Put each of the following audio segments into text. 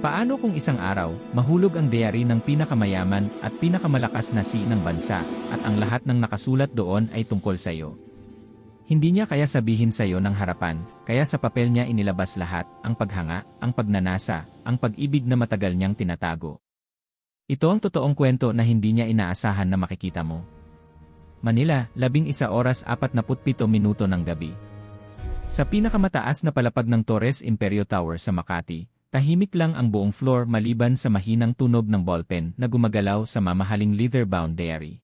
Paano kung isang araw, mahulog ang diary ng pinakamayaman at pinakamalakas na si ng bansa, at ang lahat ng nakasulat doon ay tungkol sa iyo? Hindi niya kaya sabihin sa iyo ng harapan, kaya sa papel niya inilabas lahat, ang paghanga, ang pagnanasa, ang pag-ibig na matagal niyang tinatago. Ito ang totoong kwento na hindi niya inaasahan na makikita mo. Manila, labing isa oras 47 minuto ng gabi. Sa pinakamataas na palapag ng Torres Imperio Tower sa Makati, tahimik lang ang buong floor maliban sa mahinang tunog ng ballpen na gumagalaw sa mamahaling leather-bound diary.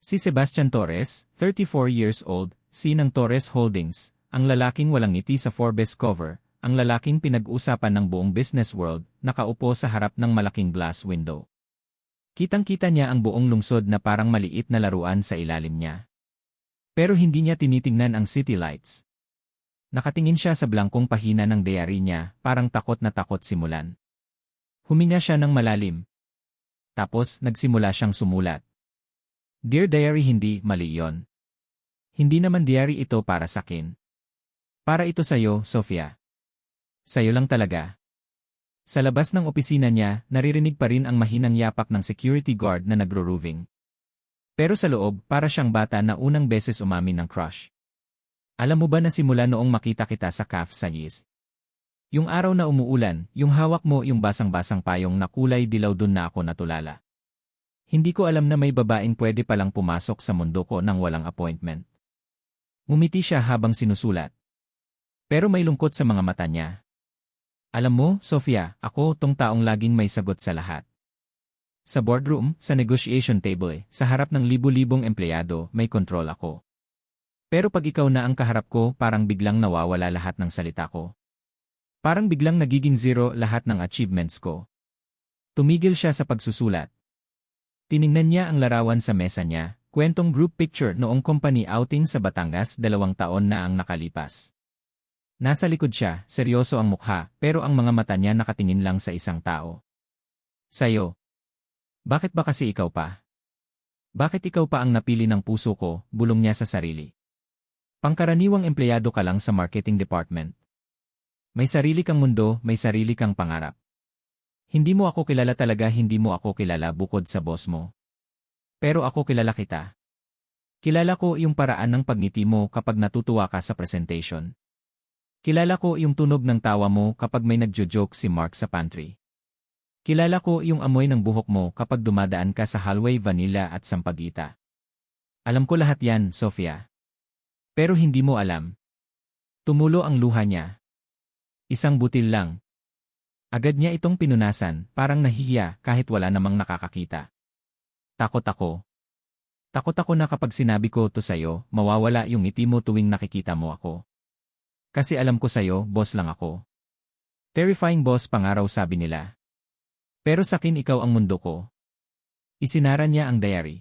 Si Sebastian Torres, 34 years old, si ng Torres Holdings, ang lalaking walang ngiti sa Forbes cover, ang lalaking pinag-usapan ng buong business world, nakaupo sa harap ng malaking glass window. Kitang-kita niya ang buong lungsod na parang maliit na laruan sa ilalim niya. Pero hindi niya tinitingnan ang city lights. Nakatingin siya sa blankong pahina ng diary niya, parang takot na takot simulan. Huminga siya ng malalim. Tapos, nagsimula siyang sumulat. Dear Diary hindi mali yon. Hindi naman diary ito para sa akin. Para ito sa'yo, Sofia. Sa'yo lang talaga. Sa labas ng opisina niya, naririnig pa rin ang mahinang yapak ng security guard na nagro-rooving. Pero sa loob, para siyang bata na unang beses umamin ng crush. Alam mo ba na simula noong makita kita sa sa Yis? Yung araw na umuulan, yung hawak mo yung basang-basang payong na kulay dilaw dun na ako natulala. Hindi ko alam na may babaeng pwede palang pumasok sa mundo ko nang walang appointment. Ngumiti siya habang sinusulat. Pero may lungkot sa mga mata niya. Alam mo, Sofia, ako tong taong laging may sagot sa lahat. Sa boardroom, sa negotiation table, sa harap ng libu-libong empleyado, may control ako. Pero pag ikaw na ang kaharap ko, parang biglang nawawala lahat ng salita ko. Parang biglang nagiging zero lahat ng achievements ko. Tumigil siya sa pagsusulat. Tiningnan niya ang larawan sa mesa niya, kwentong group picture noong company outing sa Batangas dalawang taon na ang nakalipas. Nasa likod siya, seryoso ang mukha, pero ang mga mata niya nakatingin lang sa isang tao. Sayo. Bakit ba kasi ikaw pa? Bakit ikaw pa ang napili ng puso ko, bulong niya sa sarili. Pangkaraniwang empleyado ka lang sa marketing department. May sarili kang mundo, may sarili kang pangarap. Hindi mo ako kilala talaga hindi mo ako kilala bukod sa boss mo. Pero ako kilala kita. Kilala ko yung paraan ng pagngiti mo kapag natutuwa ka sa presentation. Kilala ko yung tunog ng tawa mo kapag may nagjo-joke si Mark sa pantry. Kilala ko yung amoy ng buhok mo kapag dumadaan ka sa hallway vanilla at sampagita. Alam ko lahat yan, Sofia. Pero hindi mo alam. Tumulo ang luha niya. Isang butil lang. Agad niya itong pinunasan, parang nahihiya kahit wala namang nakakakita. Takot ako. Takot ako na kapag sinabi ko to sa'yo, mawawala yung ngiti mo tuwing nakikita mo ako. Kasi alam ko sa'yo, boss lang ako. Terrifying boss pangaraw sabi nila. Pero sakin ikaw ang mundo ko. Isinara niya ang diary.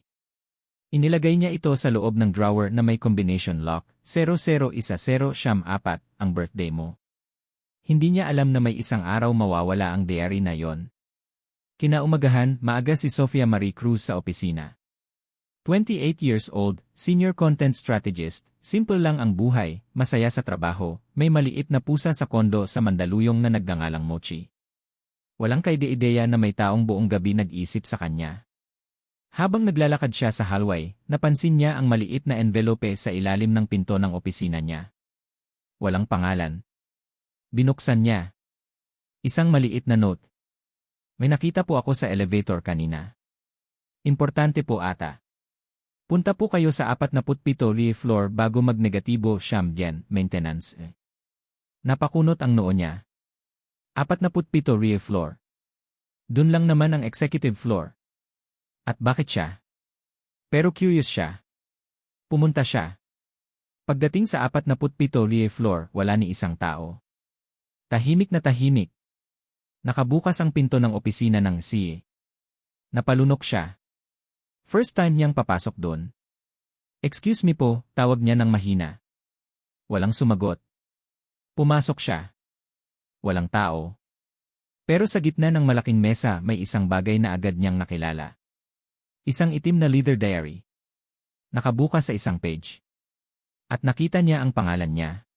Inilagay niya ito sa loob ng drawer na may combination lock, 0010 siyam apat, ang birthday mo. Hindi niya alam na may isang araw mawawala ang diary na yon. Kinaumagahan, maaga si Sofia Marie Cruz sa opisina. 28 years old, senior content strategist, simple lang ang buhay, masaya sa trabaho, may maliit na pusa sa kondo sa Mandaluyong na nagngangalang Mochi. Walang kaide-ideya na may taong buong gabi nag-isip sa kanya. Habang naglalakad siya sa hallway, napansin niya ang maliit na envelope sa ilalim ng pinto ng opisina niya. Walang pangalan. Binuksan niya. Isang maliit na note. May nakita po ako sa elevator kanina. Importante po ata. Punta po kayo sa 47 Lee floor bago magnegatibo siyam maintenance. Napakunot ang noo niya. 47 rear floor. Dun lang naman ang executive floor. At bakit siya? Pero curious siya. Pumunta siya. Pagdating sa 47 rear floor, wala ni isang tao. Tahimik na tahimik. Nakabukas ang pinto ng opisina ng CA. Napalunok siya. First time niyang papasok doon. Excuse me po, tawag niya ng mahina. Walang sumagot. Pumasok siya. Walang tao. Pero sa gitna ng malaking mesa may isang bagay na agad niyang nakilala. Isang itim na leather diary. Nakabukas sa isang page. At nakita niya ang pangalan niya.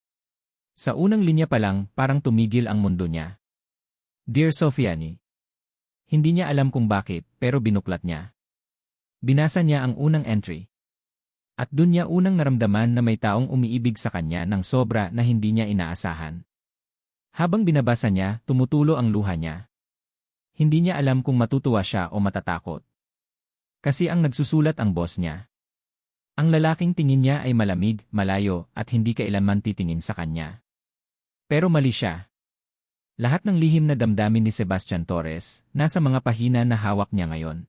Sa unang linya pa lang, parang tumigil ang mundo niya. Dear Sofiani. Hindi niya alam kung bakit, pero binuklat niya. Binasa niya ang unang entry. At dun niya unang naramdaman na may taong umiibig sa kanya ng sobra na hindi niya inaasahan. Habang binabasa niya, tumutulo ang luha niya. Hindi niya alam kung matutuwa siya o matatakot. Kasi ang nagsusulat ang boss niya. Ang lalaking tingin niya ay malamig, malayo, at hindi kailanman titingin sa kanya. Pero mali siya. Lahat ng lihim na damdamin ni Sebastian Torres, nasa mga pahina na hawak niya ngayon.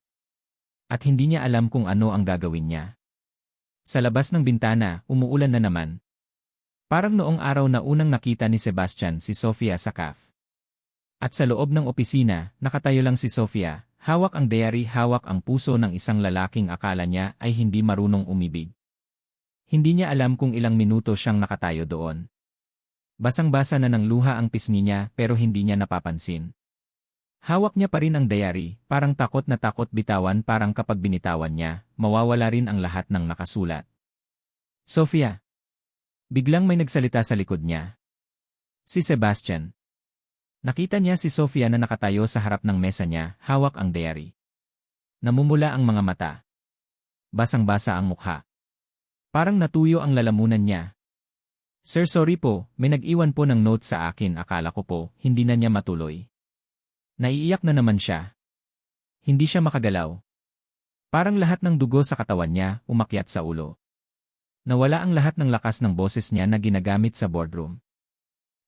At hindi niya alam kung ano ang gagawin niya. Sa labas ng bintana, umuulan na naman. Parang noong araw na unang nakita ni Sebastian si Sofia sa CAF. At sa loob ng opisina, nakatayo lang si Sofia, hawak ang diary, hawak ang puso ng isang lalaking akala niya ay hindi marunong umibig. Hindi niya alam kung ilang minuto siyang nakatayo doon. Basang-basa na ng luha ang pisngi niya pero hindi niya napapansin. Hawak niya pa rin ang diary, parang takot na takot bitawan parang kapag binitawan niya, mawawala rin ang lahat ng nakasulat. Sofia. Biglang may nagsalita sa likod niya. Si Sebastian. Nakita niya si Sofia na nakatayo sa harap ng mesa niya, hawak ang diary. Namumula ang mga mata. Basang-basa ang mukha. Parang natuyo ang lalamunan niya. Sir sorry po, may nag-iwan po ng note sa akin akala ko po, hindi na niya matuloy. Naiiyak na naman siya. Hindi siya makagalaw. Parang lahat ng dugo sa katawan niya umakyat sa ulo. Nawala ang lahat ng lakas ng boses niya na ginagamit sa boardroom.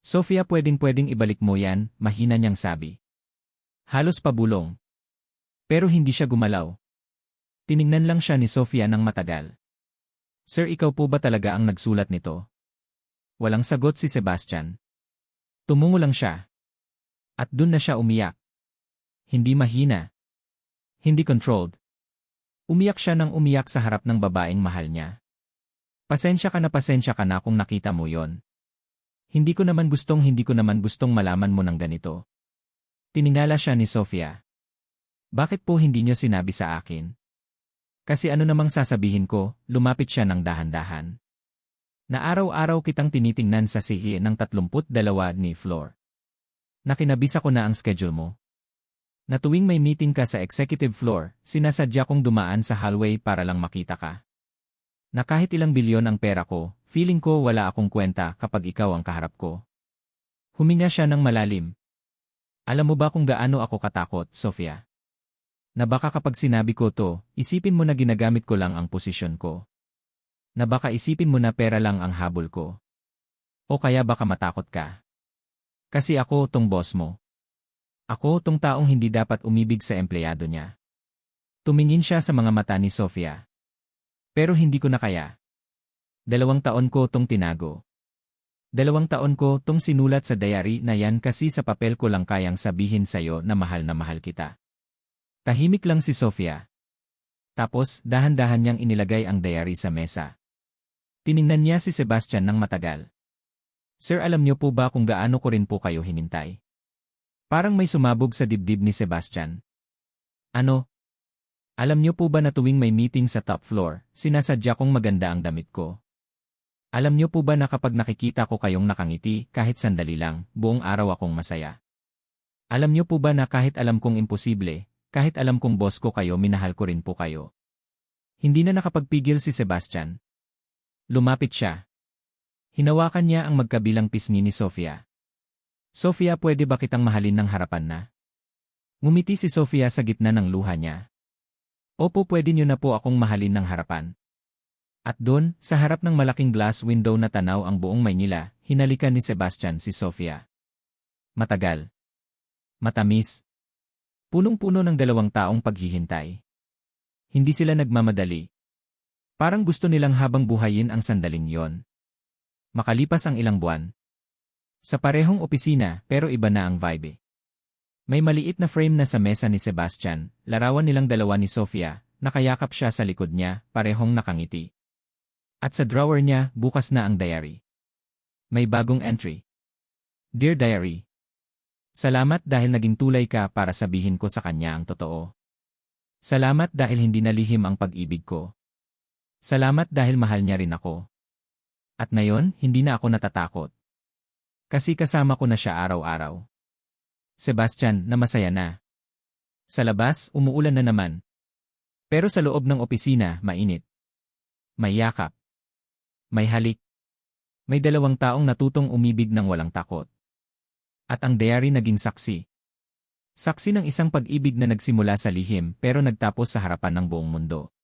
Sofia pwedeng-pwedeng ibalik mo yan, mahina niyang sabi. Halos pabulong. Pero hindi siya gumalaw. Tiningnan lang siya ni Sofia ng matagal. Sir ikaw po ba talaga ang nagsulat nito? Walang sagot si Sebastian. Tumungo lang siya. At dun na siya umiyak. Hindi mahina. Hindi controlled. Umiyak siya nang umiyak sa harap ng babaeng mahal niya. Pasensya ka na pasensya ka na kung nakita mo yon. Hindi ko naman gustong hindi ko naman gustong malaman mo ng ganito. Tiningala siya ni Sofia. Bakit po hindi niyo sinabi sa akin? Kasi ano namang sasabihin ko, lumapit siya ng dahan-dahan. Na araw-araw kitang tinitingnan sa sihi ng 32 ni Floor. Nakinabisa ko na ang schedule mo. Na tuwing may meeting ka sa executive floor, sinasadya kong dumaan sa hallway para lang makita ka. Na kahit ilang bilyon ang pera ko, feeling ko wala akong kwenta kapag ikaw ang kaharap ko. Huminga siya ng malalim. Alam mo ba kung gaano ako katakot, Sofia? Na baka kapag sinabi ko to, isipin mo na ginagamit ko lang ang posisyon ko. Na baka isipin mo na pera lang ang habol ko. O kaya baka matakot ka. Kasi ako tong boss mo. Ako tong taong hindi dapat umibig sa empleyado niya. Tumingin siya sa mga mata ni Sofia. Pero hindi ko na kaya. Dalawang taon ko tong tinago. Dalawang taon ko tong sinulat sa diary na yan kasi sa papel ko lang kayang sabihin sa'yo na mahal na mahal kita. Tahimik lang si Sofia. Tapos, dahan-dahan niyang inilagay ang diary sa mesa. Tiningnan niya si Sebastian ng matagal. Sir alam niyo po ba kung gaano ko rin po kayo hinintay? Parang may sumabog sa dibdib ni Sebastian. Ano? Alam niyo po ba na tuwing may meeting sa top floor, sinasadya kong maganda ang damit ko? Alam niyo po ba na kapag nakikita ko kayong nakangiti, kahit sandali lang, buong araw akong masaya? Alam niyo po ba na kahit alam kong imposible, kahit alam kong boss ko kayo minahal ko rin po kayo? Hindi na nakapagpigil si Sebastian. Lumapit siya, Hinawakan niya ang magkabilang pisngi ni Sofia. Sofia pwede ba kitang mahalin ng harapan na? Ngumiti si Sofia sa gitna ng luha niya. Opo pwede niyo na po akong mahalin ng harapan. At doon, sa harap ng malaking glass window na tanaw ang buong Maynila, hinalikan ni Sebastian si Sofia. Matagal. Matamis. Punong-puno ng dalawang taong paghihintay. Hindi sila nagmamadali. Parang gusto nilang habang buhayin ang sandaling yon. Makalipas ang ilang buwan. Sa parehong opisina, pero iba na ang vibe. May maliit na frame na sa mesa ni Sebastian, larawan nilang dalawa ni Sofia, nakayakap siya sa likod niya, parehong nakangiti. At sa drawer niya, bukas na ang diary. May bagong entry. Dear Diary, Salamat dahil naging tulay ka para sabihin ko sa kanya ang totoo. Salamat dahil hindi nalihim ang pag-ibig ko. Salamat dahil mahal niya rin ako. At ngayon, hindi na ako natatakot. Kasi kasama ko na siya araw-araw. Sebastian na masaya na. Sa labas, umuulan na naman. Pero sa loob ng opisina, mainit. May yakap. May halik. May dalawang taong natutong umibig ng walang takot. At ang diary naging saksi. Saksi ng isang pag-ibig na nagsimula sa lihim pero nagtapos sa harapan ng buong mundo.